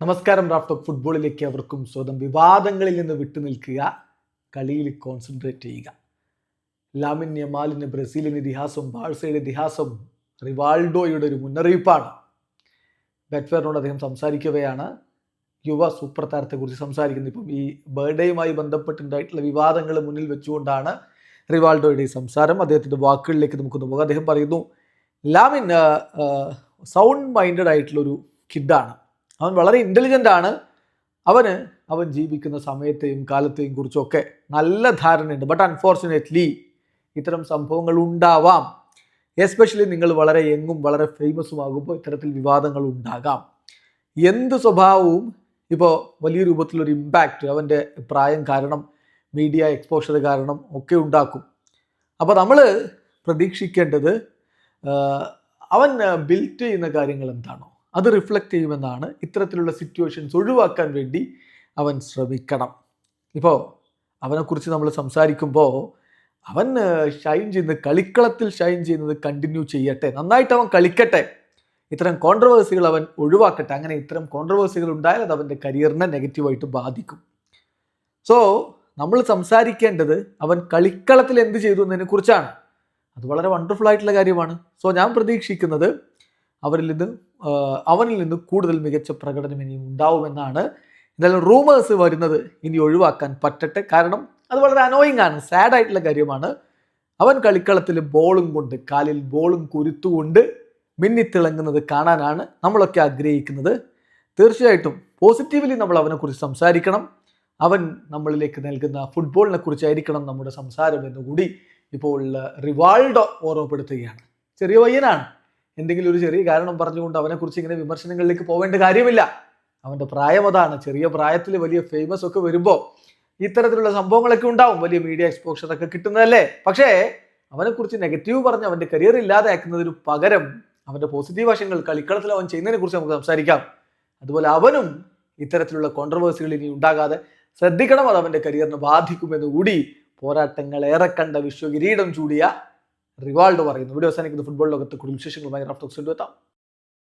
നമസ്കാരം റാഫ്റ്റോക്ക് ഫുട്ബോളിലേക്ക് അവർക്കും സ്വന്തം വിവാദങ്ങളിൽ നിന്ന് വിട്ടുനിൽക്കുക കളിയിൽ കോൺസെൻട്രേറ്റ് ചെയ്യുക. ലാമിൻ യമാലിന് ബ്രസീലിന് ഇതിഹാസം ബാഴ്സയുടെ ഇതിഹാസം റിവാൾഡോയുടെ ഒരു മുന്നറിയിപ്പാണ്. ബെറ്റ്ഫെയറിനോട് അദ്ദേഹം സംസാരിക്കവെയാണ്. യുവ സൂപ്പർ താരത്തെക്കുറിച്ച് സംസാരിക്കുന്നത്. ഇപ്പം ഈ ബർത്ത്ഡേയുമായി ബന്ധപ്പെട്ടുണ്ടായിട്ടുള്ള വിവാദങ്ങൾ മുന്നിൽ വെച്ചുകൊണ്ടാണ് റിവാൾഡോയുടെ ഈ സംസാരം. അദ്ദേഹത്തിന്റെ വാക്കുകളിലേക്ക് നമുക്കൊന്ന് പോകാം. അദ്ദേഹം പറയുന്നു ലാമിൻ സൗണ്ട് മൈൻഡഡ് ആയിട്ടുള്ളൊരു കിഡാണ് അവൻ വളരെ ഇന്റലിജന്റ് ആണ്. അവന് അവൻ ജീവിക്കുന്ന സമയത്തെയും കാലത്തെയും കുറിച്ചൊക്കെ നല്ല ധാരണയുണ്ട്. ബട്ട് അൺഫോർച്ചുനേറ്റ്ലി ഇത്തരം സംഭവങ്ങൾ ഉണ്ടാവാം. എസ്പെഷ്യലി നിങ്ങൾ വളരെ എങ്ങും വളരെ ഫേമസും ആകുമ്പോൾ ഇത്തരത്തിൽ വിവാദങ്ങൾ ഉണ്ടാകാം. എന്ത് സ്വഭാവവും ഇപ്പോൾ വലിയ രൂപത്തിലൊരു ഇമ്പാക്റ്റ് അവന്റെ പ്രായം കാരണം മീഡിയ എക്സ്പോഷർ കാരണം ഒക്കെ ഉണ്ടാക്കും. അപ്പോൾ നമ്മൾ പ്രതീക്ഷിക്കേണ്ടത് അവൻ ബിൽറ്റ് ചെയ്യുന്ന കാര്യങ്ങൾ എന്താണോ? അത് റിഫ്ലക്റ്റ് ചെയ്യുമെന്നാണ് ഇത്തരത്തിലുള്ള സിറ്റുവേഷൻസ് ഒഴിവാക്കാൻ വേണ്ടി അവൻ ശ്രമിക്കണം. ഇപ്പോൾ അവനെക്കുറിച്ച് നമ്മൾ സംസാരിക്കുമ്പോൾ അവൻ ഷൈൻ ചെയ്യുന്നത് കളിക്കളത്തിൽ ഷൈൻ ചെയ്യുന്നത് കണ്ടിന്യൂ ചെയ്യട്ടെ. നന്നായിട്ട് അവൻ കളിക്കട്ടെ. ഇത്തരം കോൺട്രവേഴ്സികൾ അവൻ ഒഴിവാക്കട്ടെ. അങ്ങനെ ഇത്തരം കോൺട്രവേഴ്സികൾ ഉണ്ടായാൽ അത് അവന്റെ കരിയറിനെ നെഗറ്റീവായിട്ട് ബാധിക്കും. സോ നമ്മൾ സംസാരിക്കേണ്ടത് അവൻ കളിക്കളത്തിൽ എന്ത് ചെയ്തു എന്നതിനെ കുറിച്ചാണ് അത് വളരെ വണ്ടർഫുൾ ആയിട്ടുള്ള കാര്യമാണ്. സോ ഞാൻ പ്രതീക്ഷിക്കുന്നത് അവരിൽ നിന്ന് അവനിൽ നിന്ന് കൂടുതൽ മികച്ച പ്രകടനം ഇനിയും ഉണ്ടാവുമെന്നാണ് എന്തായാലും റൂമേഴ്സ് വരുന്നത് ഇനി ഒഴിവാക്കാൻ പറ്റട്ടെ. കാരണം അത് വളരെ അനോയിങ് ആണ് സാഡ് ആയിട്ടുള്ള കാര്യമാണ്. അവൻ കളിക്കളത്തിൽ ബോളും കൊണ്ട് കാലിൽ ബോളും കുരുത്തുകൊണ്ട് മിന്നിത്തിളങ്ങുന്നത് കാണാനാണ് നമ്മളൊക്കെ ആഗ്രഹിക്കുന്നത്. തീർച്ചയായിട്ടും പോസിറ്റീവ്ലി നമ്മൾ അവനെക്കുറിച്ച് സംസാരിക്കണം. അവൻ നമ്മളിലേക്ക് നൽകുന്ന ഫുട്ബോളിനെ കുറിച്ചായിരിക്കണം നമ്മുടെ സംസാരം എന്നുകൂടി ഇപ്പോൾ റിവാൾഡോ ഓർമ്മപ്പെടുത്തുകയാണ്. ചെറിയ പയ്യനാണ് എന്തെങ്കിലും ഒരു ചെറിയ കാരണം പറഞ്ഞുകൊണ്ട് അവനെക്കുറിച്ച് ഇങ്ങനെ വിമർശനങ്ങളിലേക്ക് പോവേണ്ട കാര്യമില്ല. അവന്റെ പ്രായം അതാണ്. ചെറിയ പ്രായത്തിൽ വലിയ ഫേമസ് ഒക്കെ വരുമ്പോൾ ഇത്തരത്തിലുള്ള സംഭവങ്ങളൊക്കെ ഉണ്ടാവും. വലിയ മീഡിയ എക്സ്പോഷർ ഒക്കെ കിട്ടുന്നതല്ലേ? പക്ഷേ അവനെക്കുറിച്ച് നെഗറ്റീവ് പറഞ്ഞ് അവന്റെ കരിയർ ഇല്ലാതാക്കുന്നതിന് പകരം അവന്റെ പോസിറ്റീവ് വശങ്ങൾ കളിക്കളത്തിൽ അവൻ ചെയ്യുന്നതിനെ കുറിച്ച് നമുക്ക് സംസാരിക്കാം. അതുപോലെ അവനും ഇത്തരത്തിലുള്ള കോൺട്രവേഴ്സികൾ ഇനി ഉണ്ടാകാതെ ശ്രദ്ധിക്കണം. അത് അവന്റെ കരിയറിനെ ബാധിക്കുമെന്ന് കൂടി പോരാട്ടങ്ങൾ ഏറെ കണ്ട വിശ്വകിരീടം ചൂടിയ റിവാൾഡോ പറയുന്നു. വീഡിയോ അവസാനിക്കുന്ന. ഫുട്ബോൾ ലോകത്ത് കുടുംബശേഷങ്ങളുമായി വിശേഷങ്ങളുമായി റഫ്റ്റോക്സ് എത്താം.